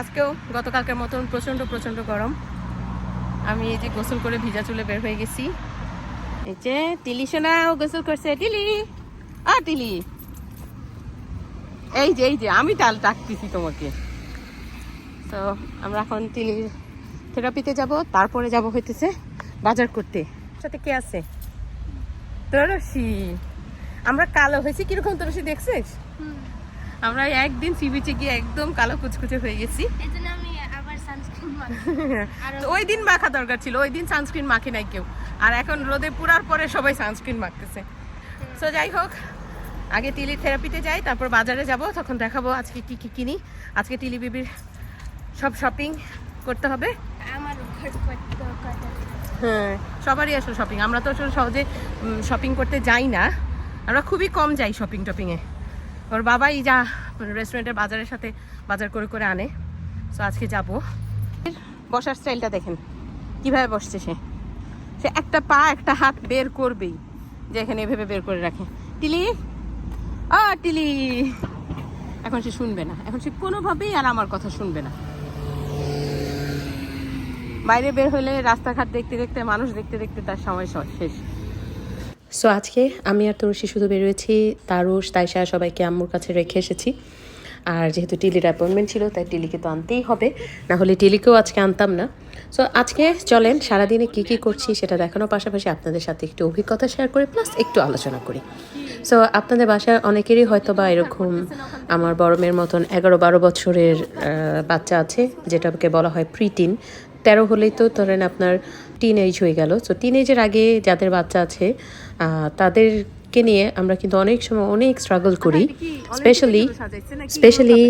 আজকেও গতকালকের মতন প্রচণ্ড প্রচণ্ড গরম। আমি এই যে গোসল করে ভিজা চুলে বের হয়ে গেছি। এই যে টিলি সোনাও গোসল করছে টিলি আ টিলি এই যে এই যে, আমি টাল ডাকতেছি তোমাকে। তো আমরা এখন টিলির থেরাপিতে যাব, তারপরে যাব হইতেছে বাজার করতে। সাথে কে আছে? তরসি আমরা কালো হয়েছি, কীরকম তরসি দেখছিস? আমরা একদিন সি বিচে গিয়ে একদম কালো কুচকুচে হয়ে গেছি। আমি আবার সানস্ক্রিন ওই দিন মাখা দরকার ছিল ওই দিন সানস্ক্রিন মাখি নাই কেউ। আর এখন রোদে পুরার পরে সবাই সানস্ক্রিন মাখতেছে। সো যাই হোক আগে টিলি থেরাপিতে যাই তারপর বাজারে যাব তখন দেখাবো আজকে কি কি কিনি। আজকে টিলি বিবির সব শপিং করতে হবে। হ্যাঁ সবারই আসলে শপিং আমরা তো আসলে সহজে শপিং করতে যাই না। আমরা খুবই কম যাই শপিং টপিংয়ে ওর বাবাই যা রেস্টুরেন্টের বাজারের সাথে বাজার করে করে আনে। সো আজকে যাব। বসার স্টাইলটা দেখেন। কীভাবে বসছে সে? সে একটা পা, একটা হাত বের করবেই। যে এখানে এভাবে বের করে রাখে। টিলি! ও টিলি! এখন সে শুনবে না। এখন সে কোনোভাবেই আর আমার কথা শুনবে না। বাইরে বের হলে রাস্তাঘাট দেখতে দেখতে, মানুষ দেখতে দেখতে তার সময় শেষ। সো আজকে আমি আর তুলসী শুধু বেরোয়েছি তারুষ তাইশা সবাইকে আম্মুর কাছে রেখে এসেছি। আর যেহেতু টিলির অ্যাপয়েন্টমেন্ট ছিল, তাই টিলিকে তো আনতেই হবে। না হলে টিলিকেও আজকে আনতাম না। সো আজকে চলেন, সারাদিনে কি কী করছি সেটা দেখানোর পাশাপাশি আপনাদের সাথে একটু অভিজ্ঞতা শেয়ার করি প্লাস একটু আলোচনা করি। সো আপনাদের বাসায় অনেকেরই হয়তো বা এরকম আমার বড় মেয়ের মতন এগারো বারো বছরের বাচ্চা আছে, যেটাকে বলা হয় প্রিটিন তেরো হলেই তো ধরেন আপনার টিন এজ হয়ে গেল। সো টিন এজের আগে যাদের বাচ্চা আছে তাদেরকে নিয়ে আমরা কিন্তু অনেক সময় অনেক স্ট্রাগল করি স্পেশালি স্পেশালি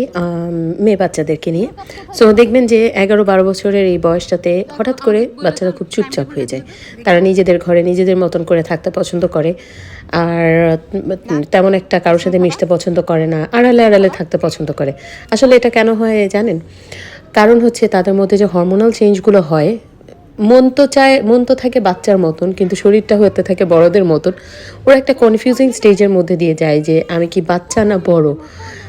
মেয়ে বাচ্চাদেরকে নিয়ে। সো দেখবেন যে এগারো বারো বছরের এই বয়সটাতে হঠাৎ করে বাচ্চারা খুব চুপচাপ হয়ে যায়। তারা নিজেদের ঘরে নিজেদের মতন করে থাকতে পছন্দ করে আর তেমন একটা কারোর সাথে মিশতে পছন্দ করে না আড়ালে আড়ালে থাকতে পছন্দ করে। আসলে এটা কেন হয় জানেন? কারণ হচ্ছে তাদের মধ্যে যে হরমোনাল চেঞ্জগুলো হয় মন তো চায়, মন তো থাকে বাচ্চার মতন, কিন্তু শরীরটা হতে থাকে বড়দের মতন। ওরা একটা কনফিউজিং স্টেজের মধ্যে দিয়ে যায় যে, আমি কি বাচ্চা না বড়?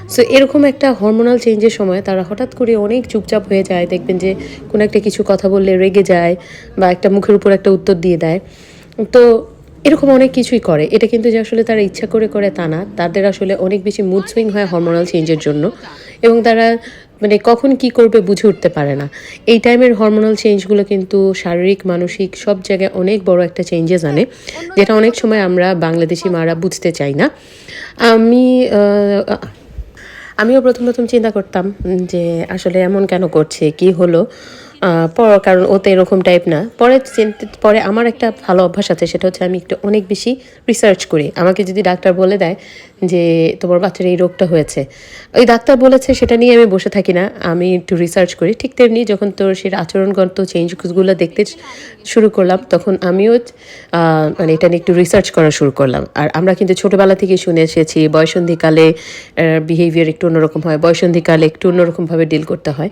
সো এরকম একটা হরমোনাল চেঞ্জের সময় তারা হঠাৎ করে অনেক চুপচাপ হয়ে যায়, দেখবেন যে, কোনো একটা কিছু কথা বললে রেগে যায় বা একটা মুখের উপর একটা উত্তর দিয়ে দেয়। তো, এরকম অনেক কিছুই করে। এটা কিন্তু যে আসলে তারা ইচ্ছা করে করে তা না। তাদের আসলে অনেক বেশি মুড সুইং হয় হরমোনাল চেঞ্জের জন্য। এবং তারা মানে কখন কি করবে বুঝে উঠতে পারে না। এই টাইমের হরমোনাল চেঞ্জগুলো কিন্তু শারীরিক, মানসিক সব জায়গায় অনেক বড় একটা চেঞ্জেস আনে, যেটা অনেক সময় আমরা বাংলাদেশি মারা বুঝতে চাই না। আমি আমিও প্রথম প্রথম চিন্তা করতাম যে আসলে এমন কেন করছে, কি হলো? পর কারণ ও তো এরকম টাইপ না। পরে পরে আমার একটা ভালো অভ্যাস আছে, সেটা হচ্ছে আমি একটু অনেক বেশি রিসার্চ করি। আমাকে যদি ডাক্তার বলে দেয় যে, তোমার বাচ্চার এই রোগটা হয়েছে। ওই ডাক্তার বলেছে, সেটা নিয়ে আমি বসে থাকি না, আমি একটু রিসার্চ করি। ঠিক তেমনি যখন তোর সেটা আচরণগত চেঞ্জগুলো দেখতে শুরু করলাম, তখন আমিও মানে এটা নিয়ে একটু রিসার্চ করা শুরু করলাম। আর আমরা কিন্তু ছোটোবেলা থেকে শুনে এসেছি, বয়সন্ধিকালে বিহেভিয়ার একটু অন্যরকম হয়, বয়সন্ধিকালে একটু অন্যরকমভাবে ডিল করতে হয়।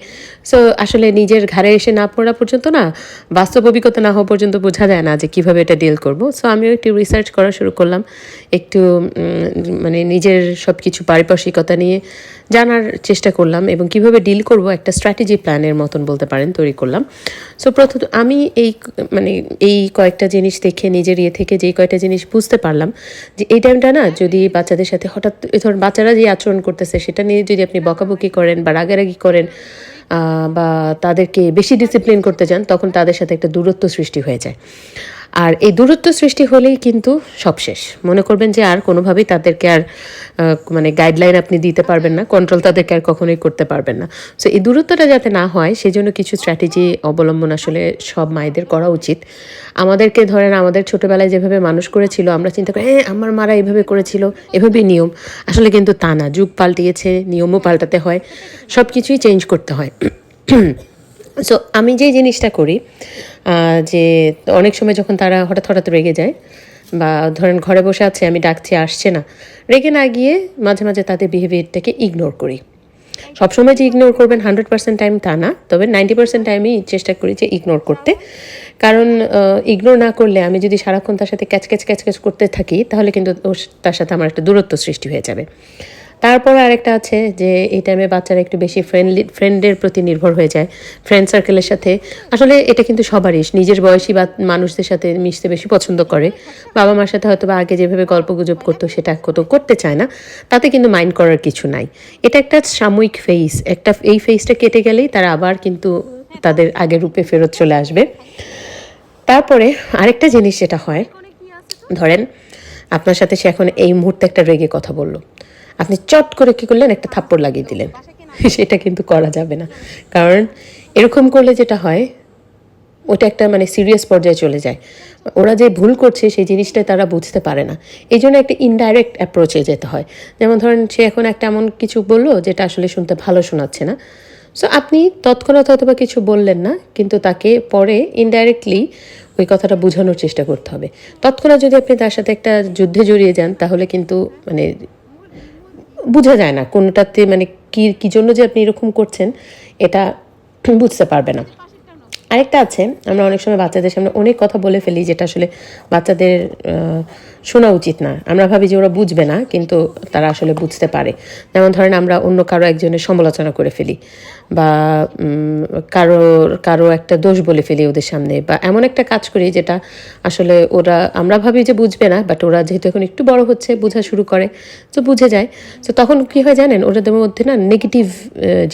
সো আসলে নিজের ঘাড়ে এসে না পড়া পর্যন্ত না, বাস্তব অভিজ্ঞতা না হওয়া পর্যন্ত বোঝা যায় না যে কীভাবে এটা ডিল করব। সো আমিও একটু রিসার্চ করা শুরু করলাম, একটু মানে নিজের সব কিছু পারিপার্শ্বিকতা নিয়ে জানার চেষ্টা করলাম এবং কীভাবে ডিল করব একটা স্ট্র্যাটেজি প্ল্যানের মতন বলতে পারেন, তৈরি করলাম। সো প্রথম আমি এই মানে এই কয়েকটা জিনিস দেখে, নিজের ইয়ে থেকে যেই কয়েকটা জিনিস বুঝতে পারলাম যে এই টাইমটা না যদি বাচ্চাদের সাথে হঠাৎ ধরুন বাচ্চারা যে আচরণ করতেছে, সেটা নিয়ে যদি আপনি বকাবকি করেন বা রাগারাগি করেন বা তাদেরকে বেশি ডিসিপ্লিন করতে চান, তখন তাদের সাথে একটা দূরত্ব সৃষ্টি হয়ে যায়। আর এই দূরত্ব সৃষ্টি হলেই কিন্তু সব শেষ। মনে করবেন যে আর কোনোভাবেই তাদেরকে আর মানে গাইডলাইন আপনি দিতে পারবেন না কন্ট্রোল তাদেরকে আর কখনোই করতে পারবেন না। সো এই দূরত্বটা যাতে না হয়, সেজন্য কিছু স্ট্র্যাটেজি অবলম্বন আসলে সব মায়েদের করা উচিত। আমাদেরকে ধরেন, আমাদের ছোটবেলায় যেভাবে মানুষ করেছিল, আমরা চিন্তা করি হ্যাঁ আমার মারা এভাবে করেছিল, এভাবেই নিয়ম। আসলে কিন্তু তা না। যুগ পাল্টিয়েছে, নিয়মও পাল্টাতে হয় সব কিছুই চেঞ্জ করতে হয়। সো আমি যে জিনিসটা করি যে অনেক সময় যখন তারা হঠাৎ হঠাৎ রেগে যায় বা ধরেন ঘরে বসে আছে, আমি ডাকছি, আসছে না, রেগে না গিয়ে মাঝে মাঝে তাদের বিহেভিয়ারটাকে ইগনোর করি। সবসময় যে ইগনোর করবেন হান্ড্রেড পার্সেন্ট টাইম তা না, তবে নাইনটি পার্সেন্ট টাইমই চেষ্টা করি যে ইগনোর করতে। কারণ ইগনোর না করলে আমি যদি সারাক্ষণ তার সাথে ক্যাচ ক্যাচ ক্যাচ ক্যাচ করতে থাকি, তাহলে কিন্তু তার সাথে আমার একটা দূরত্ব সৃষ্টি হয়ে যাবে। তারপর আরেকটা আছে যে, এই টাইমে বাচ্চারা একটু বেশি ফ্রেন্ডলি ফ্রেন্ডের প্রতি নির্ভর হয়ে যায়। ফ্রেন্ড সার্কেলের সাথে, আসলে এটা কিন্তু সবারই। নিজের বয়সী বা মানুষদের সাথে মিশতে বেশি পছন্দ করে। বাবা মার সাথে হয়তো বা আগে যেভাবে গল্প গুজব করতো, সেটা কত করতে চায় না। তাতে কিন্তু মাইন্ড করার কিছু নাই। এটা একটা সাময়িক ফেস একটা, এই ফেসটা কেটে গেলেই তারা আবার কিন্তু তাদের আগের রূপে ফেরত চলে আসবে। তারপরে আরেকটা জিনিস যেটা হয়, ধরেন, আপনার সাথে সে এখন এই মুহূর্তে একটা রেগে কথা বলল। আপনি চট করে কি করলেন? একটা থাপ্পড় লাগিয়ে দিলেন। সেটা কিন্তু করা যাবে না। কারণ এরকম করলে যেটা হয়, ওটা একটা মানে সিরিয়াস পর্যায়ে চলে যায়। ওরা যে ভুল করছে, সেই জিনিসটা তারা বুঝতে পারে না। এই জন্য একটা ইনডাইরেক্ট অ্যাপ্রোচে যেতে হয়। যেমন ধরেন, সে এখন একটা এমন কিছু বলল, যেটা আসলে শুনতে ভালো শোনাচ্ছে না। সো আপনি তৎক্ষণাৎ হয়তো বা কিছু বললেন না, কিন্তু তাকে পরে ইনডাইরেক্টলি ওই কথাটা বোঝানোর চেষ্টা করতে হবে। তৎক্ষণাৎ যদি আপনি তার সাথে একটা যুদ্ধে জড়িয়ে যান, তাহলে কিন্তু মানে বোঝা যায় না কোনোটাতে মানে কি, কী জন্য যে আপনি এরকম করছেন, এটা বুঝতে পারবে না। আরেকটা আছে, আমরা অনেক সময় বাচ্চাদের সামনে অনেক কথা বলে ফেলি যেটা আসলে বাচ্চাদের শোনা উচিত না। আমরা ভাবি যে ওরা বুঝবে না, কিন্তু তারা আসলে বুঝতে পারে। যেমন ধরেন আমরা অন্য কারও একজনের সমালোচনা করে ফেলি বা কারও কারও একটা দোষ বলে ফেলি ওদের সামনে বা এমন একটা কাজ করি যেটা আসলে ওরা, আমরা ভাবি যে বুঝবে না বাট ওরা যেহেতু এখন একটু বড় হচ্ছে, বোঝা শুরু করে, তো বুঝে যায়। তো তখন কি হয় জানেন, ওদের মধ্যে না নেগেটিভ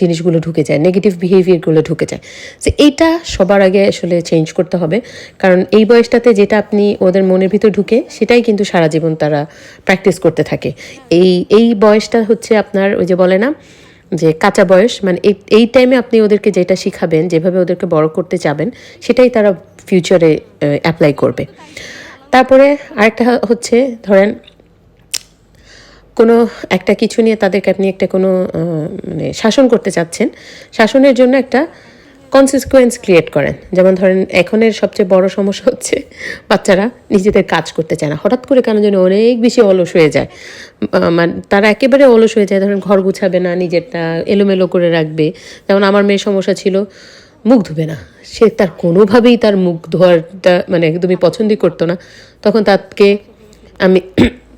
জিনিসগুলো ঢুকে যায় নেগেটিভ বিহেভিয়ারগুলো ঢুকে যায়। তো এইটা সবার আগে আসলে চেঞ্জ করতে হবে। কারণ এই বয়সটাতে যেটা আপনি ওদের মনের ভিতর ঢুকে, সেটাই কিন্তু সারা জীবন তারা প্র্যাকটিস করতে থাকে। এই এই বয়সটা হচ্ছে আপনার ওই যে বলে না, যে কাঁচা বয়স মানে এই টাইমে আপনি ওদেরকে যেটা শিখাবেন, যেভাবে ওদেরকে বড় করতে চাবেন সেটাই তারা ফিউচারে অ্যাপ্লাই করবে। তারপরে আরেকটা হচ্ছে, ধরেন কোনো একটা কিছু নিয়ে তাদেরকে আপনি একটা কোনো মানে শাসন করতে চাচ্ছেন, শাসনের জন্য একটা কনসিকুয়েন্স ক্রিয়েট করেন। যেমন ধরেন, এখনের সবচেয়ে বড় সমস্যা হচ্ছে বাচ্চারা নিজেদের কাজ করতে চায় না। হঠাৎ করে কেন যেন অনেক বেশি অলস হয়ে যায়। মানে তারা একেবারে অলস হয়ে যায়। ধরেন, ঘর গুছাবে না, নিজেরটা এলোমেলো করে রাখবে। যেমন আমার মেয়ের সমস্যা ছিল, মুখ ধুবে না। সে তার কোনোভাবেই তার মুখ ধোয়ারটা মানে একদমই পছন্দই করতো না। তখন তাকে আমি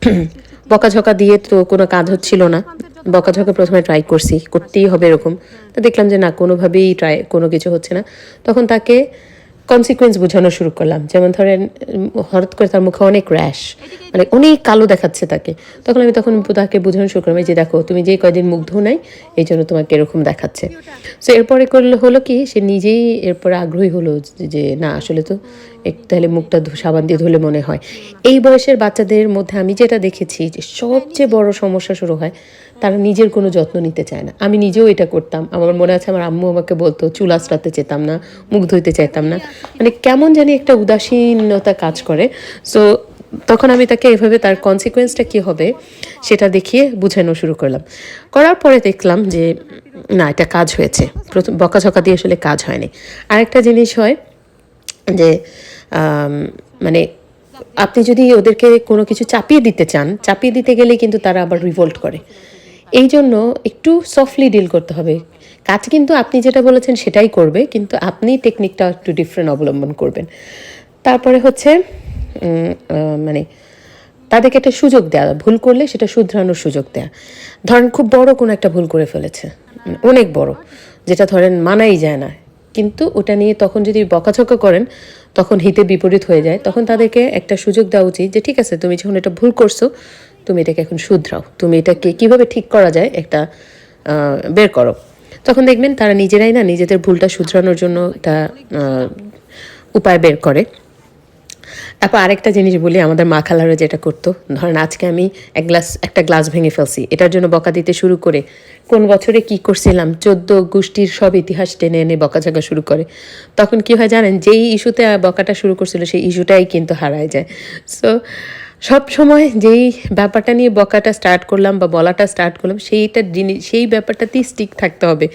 বকাঝকা দিয়ে তো কোনো কাজ হচ্ছিল না। বকাঝকা প্রথমে ট্রাই করছি, করতেই হবে এরকম। তো দেখলাম যে না, কোনোভাবেই ট্রাই কোনো কিছু হচ্ছে না। তখন তাকে কনসিকুয়েন্স বোঝানো শুরু করলাম। যেমন ধরেন হঠাৎ করে তার মুখে অনেক র্যাশ মানে অনেক কালো দেখাচ্ছে তাকে। তখন আমি তখন তাকে বোঝানো শুরু করলাম যে দেখো, তুমি যেই কয়দিন মুখ ধো নাই, এই জন্য তোমাকে এরকম দেখাচ্ছে। সো এরপরে করলে, হলো কি, সে নিজেই এরপরে আগ্রহী হলো যে- না, আসলে তো তাহলে মুখটা সাবান দিয়ে ধুলে মনে হয়। এই বয়সের বাচ্চাদের মধ্যে আমি যেটা দেখেছি যে, সবচেয়ে বড় সমস্যা শুরু হয় তারা নিজের কোনো যত্ন নিতে চায় না। আমি নিজেও এটা করতাম। আমার মনে আছে, আমার আম্মু আমাকে বলতো, চুল আঁচড়াতে চেতাম না, মুখ ধুইতে চাইতাম না। মানে কেমন জানি একটা উদাসীনতা কাজ করে। সো তখন আমি তাকে এভাবে তার কনসিকোয়েন্সটা কী হবে, সেটা দেখিয়ে বুঝানো শুরু করলাম। করার পরে দেখলাম যে, না, এটা কাজ হয়েছে। প্রথম, বকাঝকা দিয়ে আসলে কাজ হয়নি। আরেকটা জিনিস হয় যে মানে আপনি যদি ওদেরকে কোনো কিছু চাপিয়ে দিতে চান, চাপিয়ে দিতে গেলে কিন্তু তারা আবার রিভোল্ট করে। এই জন্য একটু সফটলি ডিল করতে হবে। কাজ কিন্তু আপনি যেটা বলেছেন সেটাই করবে, কিন্তু আপনি টেকনিকটা একটু ডিফারেন্ট অবলম্বন করবেন। তারপরে হচ্ছে মানে তাদেরকে একটা সুযোগ দেওয়া ভুল করলে সেটা শুধরানোর সুযোগ দেওয়া ধরেন খুব বড় কোনো একটা ভুল করে ফেলেছে, অনেক বড়, যেটা ধরেন মানাই যায় না। কিন্তু ওটা নিয়ে তখন যদি বকাঝকা করেন, তখন হিতে বিপরীত হয়ে যায়, তখন তাদেরকে একটা সুযোগ দেওয়া উচিত যে, ঠিক আছে, তুমি যখন এটা ভুল করছ তুমি এটাকে এখন শুধরাও। তুমি এটাকে কীভাবে ঠিক করা যায় একটা বের করো। তখন দেখবেন তারা নিজেরাই না নিজেদের ভুলটা শুধরানোর জন্য একটা উপায় বের করে। তারপর আরেকটা জিনিস বলি, আমাদের মা খালারা যেটা করতো, ধরেন আজকে আমি এক গ্লাস, একটা গ্লাস ভেঙে ফেলছি, এটার জন্য বকা দিতে শুরু করে কোন বছরে কি করছিলাম, চোদ্দ গোষ্ঠীর সব ইতিহাস টেনে এনে বকাঝকা শুরু করে। তখন কি হয় জানেন, যেই ইস্যুতে বকাটা শুরু করছিল, সেই ইস্যুটাই কিন্তু হারায় যায়। সো সব সময় যেই ব্যাপারটা নিয়ে বকাটা স্টার্ট করলাম বা বলাটা স্টার্ট করলাম, সেইটা জিনিস সেই ব্যাপারটাতেই স্টিক থাকতে হবে।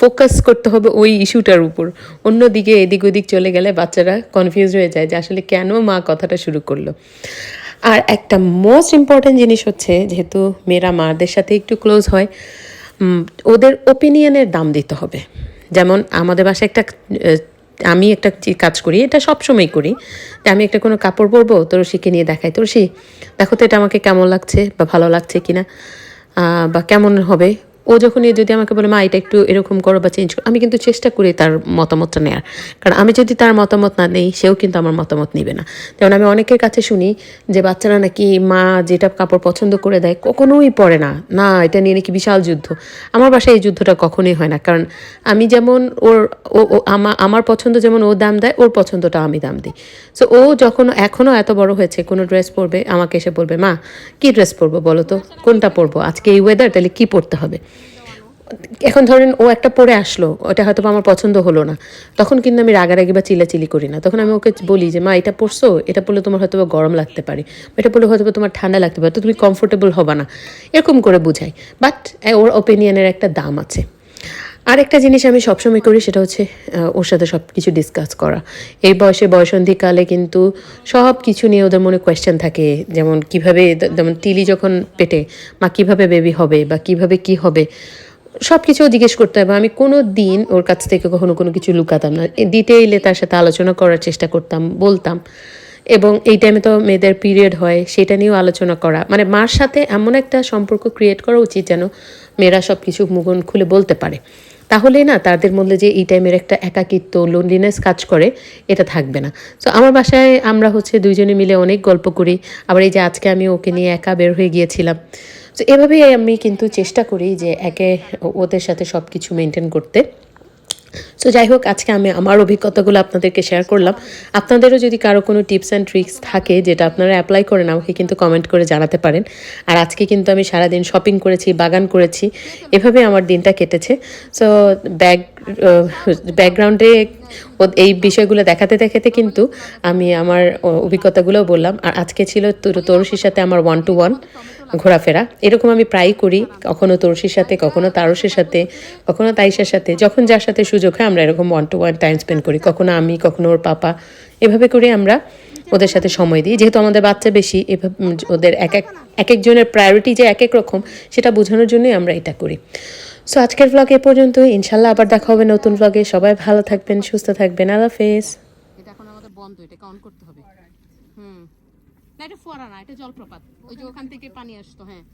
ফোকাস করতে হবে ওই ইস্যুটার উপর। অন্যদিকে এদিক ওদিক চলে গেলে বাচ্চারা কনফিউজ হয়ে যায় যে আসলে কেন মা কথাটা শুরু করল। আর একটা মোস্ট ইম্পর্ট্যান্ট জিনিস হচ্ছে, যেহেতু মেয়েরা মাদের সাথে একটু ক্লোজ হয় ওদের ওপিনিয়নের দাম দিতে হবে। যেমন আমাদের বাসায় একটা আমি একটা কাজ করি, এটা সবসময় করি। যে আমি একটা কোনো কাপড় পরবো তোরসিকে নিয়ে দেখাই। তোরসি দেখো তো এটা আমাকে কেমন লাগছে বা ভালো লাগছে কি না বা কেমন হবে ও যখনই যদি আমাকে বলে, মা, এটা একটু এরকম করো বা চেঞ্জ করো, আমি কিন্তু চেষ্টা করি তার মতামতটা নেওয়ার কারণ আমি যদি তার মতামত না নেই, সেও কিন্তু আমার মতামত নেবে না। যেমন আমি অনেকের কাছে শুনি যে, বাচ্চারা নাকি মা যেটা কাপড় পছন্দ করে দেয়, কখনোই পরে না। না, এটা নিয়ে নাকি বিশাল যুদ্ধ। আমার বাসায় এই যুদ্ধটা কখনোই হয় না। কারণ আমি যেমন ওর, ও আমার পছন্দ যেমন ও দাম দেয়, ওর পছন্দটা আমি দাম দিই। সো ও যখন এখনও এত বড় হয়েছে, কোনো ড্রেস পরবে, আমাকে এসে বলবে, মা, কি ড্রেস পরবো বলো তো? কোনটা পরবো? আজকে এই ওয়েদার তাহলে কী পরতে হবে? এখন ধরেন ও একটা পরে আসলো, ওটা হয়তো আমার পছন্দ হলো না। তখন কিন্তু আমি রাগারাগি বা চিলাচিলি করি না। তখন আমি ওকে বলি যে, মা, এটা পরছো এটা পরলে তোমার হয়তো গরম লাগতে পারে। এটা পরলে হয়তো তোমার ঠান্ডা লাগতে পারে। তো তুমি কমফোর্টেবল হবে না। এরকম করে বুঝাই। বাট ওর ওপিনিয়নের একটা দাম আছে। আরেকটা জিনিস আমি সবসময় করি, সেটা হচ্ছে ওর সাথে সব কিছু ডিসকাস করা। এই বয়সে বয়সন্ধিকালে কিন্তু সব কিছু নিয়ে ওদের মনে কোয়েশ্চেন থাকে। যেমন, কীভাবে যেমন টিলি যখন পেটে, মা, কীভাবে বেবি হবে? বা কীভাবে কি হবে? সব কিছু জিজ্ঞেস করতে হবে। আমি কোনো দিন ওর কাছ থেকে কখনো কোনো কিছু লুকাতাম না। ডিটেইলে তার সাথে আলোচনা করার চেষ্টা করতাম, বলতাম। এবং এই টাইমে তো মেয়েদের পিরিয়ড হয়, সেটা নিয়েও আলোচনা করা। মানে মার সাথে এমন একটা সম্পর্ক ক্রিয়েট করা উচিত যেন মেয়েরা সব কিছু মুখন খুলে বলতে পারে। তাহলে না তাদের মধ্যে যে এই টাইমের একটা একাকিত্ব লোনলিনেস কাজ করে, এটা থাকবে না। সো আমার বাসায় আমরা হচ্ছে দুইজনে মিলে অনেক গল্প করি। আবার এই যে আজকে আমি ওকে নিয়ে একা বের হয়ে গিয়েছিলাম। তো এভাবেই আমি কিন্তু চেষ্টা করি যে একে ওদের সাথে সব কিছু মেনটেন করতে। সো যাই হোক, আজকে আমি আমার অভিজ্ঞতাগুলো আপনাদেরকে শেয়ার করলাম। আপনাদেরও যদি কারও কোনো টিপস অ্যান্ড ট্রিক্স থাকে যেটা আপনারা অ্যাপ্লাই করেন আমাকে কিন্তু কমেন্ট করে জানাতে পারেন। আর আজকে কিন্তু আমি সারাদিন শপিং করেছি, বাগান করেছি এভাবে আমার দিনটা কেটেছে। সো ব্যাক ব্যাকগ্রাউন্ডে এই বিষয়গুলো দেখাতে দেখাতে কিন্তু আমি আমার অভিজ্ঞতাগুলোও বললাম। আর আজকে ছিল তোর- তরুষির সাথে আমার ওয়ান টু ওয়ান ঘোরাফেরা। এরকম আমি প্রায়ই করি। কখনো তরুষির সাথে, কখনো তারসের সাথে, কখনো তাইশার সাথে। যখন যার সাথে সুযোগ হয়, আমরা এরকম one to one time spend করি। কখনো আমি, কখনো ওর পাপা। এভাবে করে আমরা ওদের সাথে সময় দিই। যেহেতু আমাদের বাচ্চা বেশি, এভাবে ওদের এক এক এক একজনের প্রায়োরিটি যে এক এক রকম, সেটা বোঝানোর জন্যই আমরা এটা করি। সো আজকের ব্লগ এ পর্যন্ত ইনশাল্লাহ আবার দেখা হবে নতুন ব্লগে সবাই ভালো থাকবেন, সুস্থ থাকবেন। আল্লাহ হাফেজ। এটা এখন আমাদের বন্ধ। এটা অন করতে হবে। এটা ফোয়ারা না এটা জলপ্রপাত। ওই যে ওখান থেকে পানি আসতো হ্যাঁ।